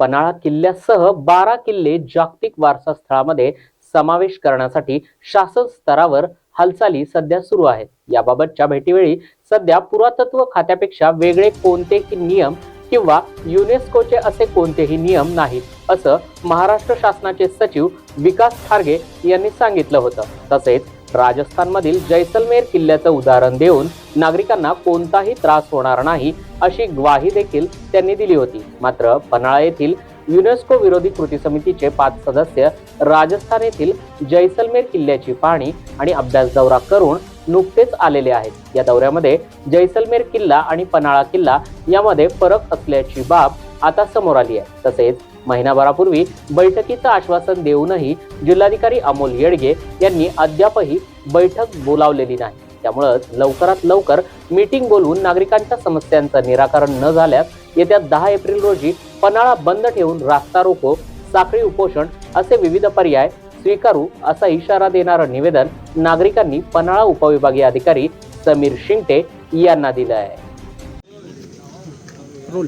पन्हाळा किल्ल्यासह बारा किल्ले जागतिक वारसा स्थळामध्ये समावेश करण्यासाठी शासन स्तरावर हालचाली सध्या सुरू आहेत. याबाबतच्या भेटीवेळी सध्या पुरातत्व खात्यापेक्षा वेगळे कोणतेही नियम किंवा युनेस्कोचे असे कोणतेही नियम नाहीत असं महाराष्ट्र शासनाचे सचिव विकास खारगे यांनी सांगितलं होतं. तसेच राजस्थानमधील जैसलमेर किल्ल्याचं उदाहरण देऊन नागरिकांना कोणताही त्रास होणार नाही अशी ग्वाही देखील त्यांनी दिली होती. मात्र पन्हाळा येथील युनेस्को विरोधी कृती समितीचे पाच सदस्य राजस्थान येथील जैसलमेर किल्ल्याची पाहणी आणि अभ्यास दौरा करून नुकतेच आलेले आहेत. या दौऱ्यामध्ये जैसलमेर किल्ला आणि पन्हाळा किल्ला यामध्ये फरक असल्याची बाब आता समोर आली आहे. तसेच महिनाभरापूर्वी बैठकीचं आश्वासन देऊनही जिल्हाधिकारी अमोल येडगे यांनी अद्यापही बैठक बोलावलेली नाही. त्यामुळंच लवकरात लवकर मीटिंग बोलवून नागरिकांच्या समस्यांचं निराकरण न झाल्यास येत्या दहा एप्रिल रोजी पन्हाळा बंद ठेवून रास्ता रोको साखळी उपोषण असे विविध पर्याय स्वीकारू असा इशारा देणारं निवेदन नागरिकांनी पन्हाळा उपविभागीय अधिकारी समीर शिंगटे यांना दिलं आहे. रोल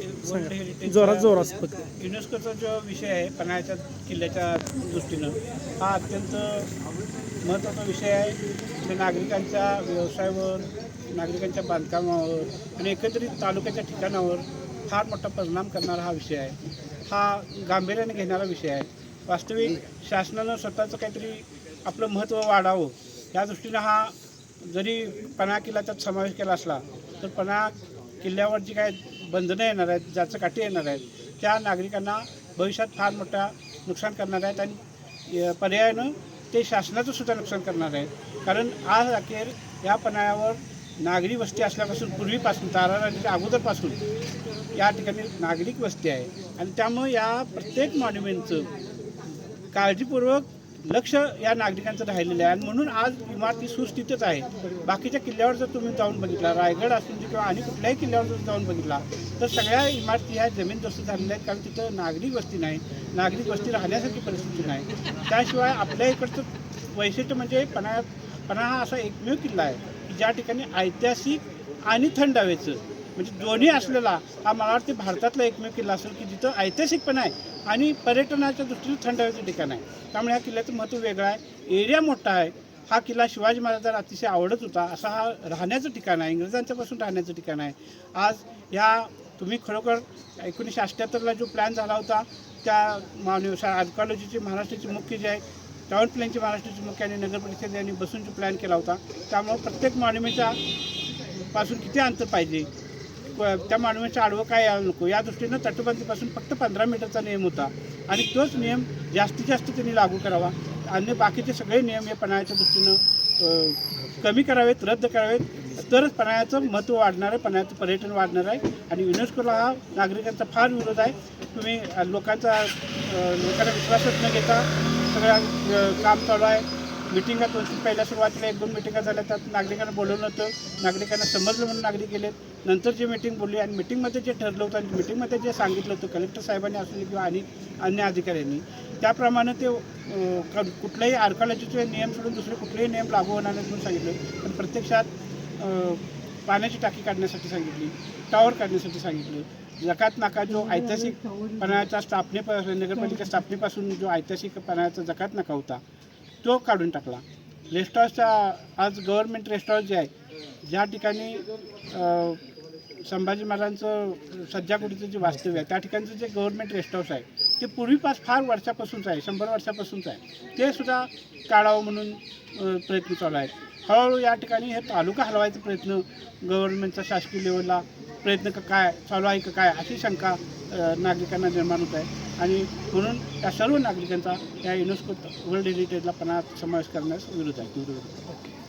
जोरात जोरात. फक्त युनेस्कोचा जो विषय आहे पन्हाळ्याच्या किल्ल्याच्या दृष्टीनं हा अत्यंत महत्त्वाचा विषय आहे. म्हणजे नागरिकांच्या व्यवसायावर नागरिकांच्या बांधकामावर आणि एकत्रित तालुक्याच्या ठिकाणावर फार मोठा परिणाम करणारा हा विषय आहे. हा गांभीर्याने घेणारा विषय आहे. वास्तविक शासनानं स्वतःचं काहीतरी आपलं महत्त्व वाढावं या दृष्टीनं हा जरी पन्हाळा किल्ल्याचा समावेश केला असला तर पन्हाळा किल्ल्यावर जी काय बंधनं येणार आहेत ज्याचं काठी येणार आहेत त्या नागरिकांना भविष्यात फार मोठा नुकसान करणार आहेत आणि पर्यायानं ते शासनाचं सुद्धा नुकसान करणार आहेत. कारण आज अखेर या पन्हाळ्यावर नागरी वस्ती असल्यापासून पूर्वीपासून ताराराणीच्या अगोदरपासून या ठिकाणी नागरिक वस्ती आहे. आणि त्यामुळे या प्रत्येक मॉन्युमेंटचं काळजीपूर्वक लक्ष या नागरिकांचं राहिलेलं आहे. आणि म्हणून आज इमारती सुस्थितीच आहे. बाकीच्या किल्ल्यावर जर तुम्ही जाऊन बघितला रायगड असून किंवा आणि कुठल्याही किल्ल्यावर जर जाऊन बघितला तर सगळ्या इमारती ह्या जमीनदोस्त झालेल्या आहेत. कारण तिथं नागरिक वस्ती नाही. नागरिक वस्ती राहण्यासारखी परिस्थिती नाही. त्याशिवाय आपल्या इकडचं वैशिष्ट्य म्हणजे पन्हाळा पन्हाळा हा असा एकमेव किल्ला आहे की ज्या ठिकाणी ऐतिहासिक आणि थंड हवेचं म्हणजे दोन्ही असलेला हा मला वाटते भारतातला एकमेव किल्ला असेल की जिथं ऐतिहासिक पण आहे आणि पर्यटनाच्या दृष्टीने थंड हवेचं ठिकाण आहे. त्यामुळे ह्या किल्ल्याचं महत्त्व वेगळं आहे. एरिया मोठा आहे. हा किल्ला शिवाजी महाराजांना अतिशय आवडत होता. असा हा राहण्याचं ठिकाण आहे. इंग्रजांच्यापासून राहण्याचं ठिकाण आहे. आज ह्या तुम्ही खरोखर एकोणीसशे अठ्ठ्याहत्तरला जो प्लॅन झाला होता त्या मानव आर्कॉलॉजीची महाराष्ट्राची मुख्य जे आहे टाउन प्लॅनची महाराष्ट्राची मुख्य आणि नगर परिषद यांनी बसून जो प्लॅन केला होता त्यामुळं प्रत्येक मॉन्युमेंटच्या पासून किती अंतर पाहिजे? त्या मानवाच्या आडवं काय यायला नको. या दृष्टीनं तटबंदीपासून फक्त पंधरा मीटरचा नियम होता. आणि तोच नियम जास्तीत जास्त त्यांनी लागू करावा. अन्य बाकीचे सगळे नियम हे पन्हाळ्याच्या दृष्टीनं कमी करावेत रद्द करावेत. तरच पन्हाळ्याचं महत्त्व वाढणार आहे पन्हाळ्याचं पर्यटन वाढणार आहे. आणि युनेस्कोला हा नागरिकांचा फार विरोध आहे. तुम्ही लोकांचा लोकांना विश्वासच न घेता सगळ्या काम चालू आहे. मिटिंगा दोन तीन पहिल्या सुरुवातीला एक दोन मिटिंगा झाल्या. त्यात नागरिकांना बोलवलं होतं. नागरिकांना समजलं म्हणून नागरिक गेलेत. नंतर जी मिटिंग बोलली आणि मिटिंगमध्ये जे ठरलं होतं आणि मिटिंगमध्ये जे सांगितलं होतं कलेक्टर साहेबांनी असू दे किंवा आणि अन्य अधिकाऱ्यांनी त्याप्रमाणे ते कुठल्याही आर्कॉलॉजीचे नियम सोडून दुसरे कुठलेही नियम लागू होणार नाही म्हणून सांगितलं. पण प्रत्यक्षात पाण्याची टाकी काढण्यासाठी सांगितली. टॉवर काढण्यासाठी सांगितलं. जकात नाका जो ऐतिहासिक पाण्याचा स्थापने नगरपालिका स्थापनेपासून जो ऐतिहासिक पणाचा जकात नाका होता तो काढून टाकला. रेस्ट आज गव्हर्नमेंट रेस्ट हाऊस जे आहे ज्या ठिकाणी संभाजी महाराजांचं सज्जाकुटीचं जे वास्तव्य आहे त्या ठिकाणचं जे गव्हर्नमेंट रेस्ट हाऊस आहे ते पूर्वीपास फार वर्षापासूनच आहे शंभर वर्षापासूनच आहे. ते सुद्धा काढावं म्हणून प्रयत्न चालू आहेत हळूहळू या ठिकाणी हे तालुका हलवायचा प्रयत्न गव्हर्नमेंटचा शासकीय लेवलला प्रयत्न का काय चालू आहे का काय अशी शंका नागरिकांना निर्माण होत आहे. आणि म्हणून या सर्व नागरिकांचा या युनेस्को वर्ल्ड हेरिटेजला पणा समावेश करण्यास विरोध आहे. विरोध